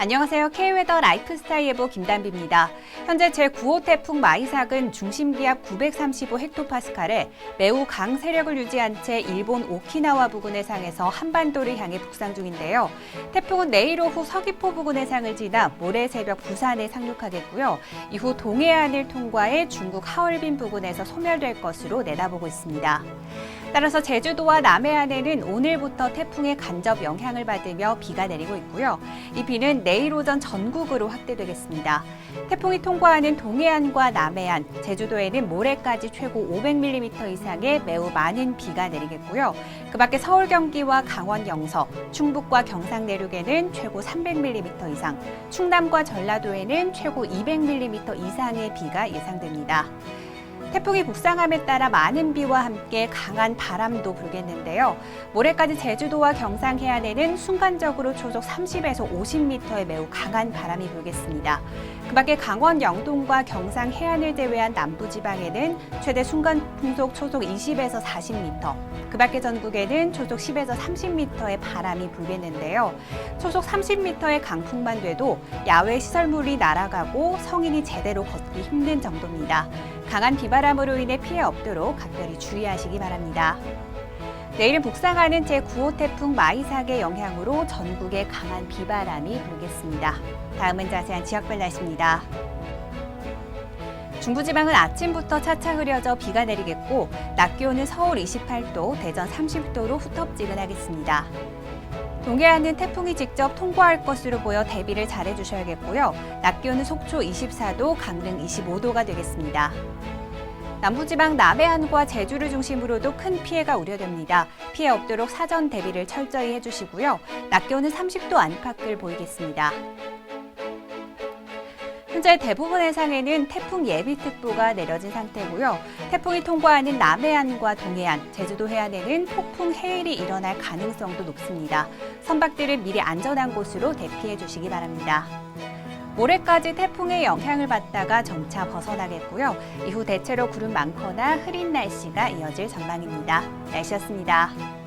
안녕하세요. K웨더 라이프스타일 예보 김단비입니다. 현재 제9호 태풍 마이삭은 중심 기압 935 헥토파스칼에 매우 강 세력을 유지한 채 일본 오키나와 부근 해상에서 한반도를 향해 북상 중인데요. 태풍은 내일 오후 서귀포 부근 해상을 지나 모레 새벽 부산에 상륙하겠고요. 이후 동해안을 통과해 중국 하얼빈 부근에서 소멸될 것으로 내다보고 있습니다. 따라서 제주도와 남해안에는 오늘부터 태풍의 간접 영향을 받으며 비가 내리고 있고요. 이 비는 내일 오전 전국으로 확대되겠습니다. 태풍이 통과하는 동해안과 남해안, 제주도에는 모레까지 최고 500mm 이상의 매우 많은 비가 내리겠고요. 그 밖에 서울 경기와 강원 영서, 충북과 경상 내륙에는 최고 300mm 이상, 충남과 전라도에는 최고 200mm 이상의 비가 예상됩니다. 태풍이 북상함에 따라 많은 비와 함께 강한 바람도 불겠는데요. 모레까지 제주도와 경상 해안에는 순간적으로 초속 30에서 50m의 매우 강한 바람이 불겠습니다. 그 밖에 강원 영동과 경상 해안을 제외한 남부지방에는 최대 순간 풍속 초속 20에서 40m, 그 밖에 전국에는 초속 10에서 30m의 바람이 불겠는데요. 초속 30m의 강풍만 돼도 야외 시설물이 날아가고 성인이 제대로 걷기 힘든 정도입니다. 강한 비바람으로 인해 피해 없도록 각별히 주의하시기 바랍니다. 내일은 북상하는 제9호 태풍 마이삭의 영향으로 전국에 강한 비바람이 불겠습니다. 다음은 자세한 지역별 날씨입니다. 중부지방은 아침부터 차차 흐려져 비가 내리겠고 낮 기온은 서울 28도, 대전 30도로 후텁지근하겠습니다. 동해안은 태풍이 직접 통과할 것으로 보여 대비를 잘해 주셔야겠고요. 낮 기온은 속초 24도, 강릉 25도가 되겠습니다. 남부지방 남해안과 제주를 중심으로도 큰 피해가 우려됩니다. 피해 없도록 사전 대비를 철저히 해주시고요. 낮 기온은 30도 안팎을 보이겠습니다. 현재 대부분 해상에는 태풍 예비특보가 내려진 상태고요. 태풍이 통과하는 남해안과 동해안, 제주도 해안에는 폭풍 해일이 일어날 가능성도 높습니다. 선박들은 미리 안전한 곳으로 대피해 주시기 바랍니다. 모레까지 태풍의 영향을 받다가 점차 벗어나겠고요. 이후 대체로 구름 많거나 흐린 날씨가 이어질 전망입니다. 날씨였습니다.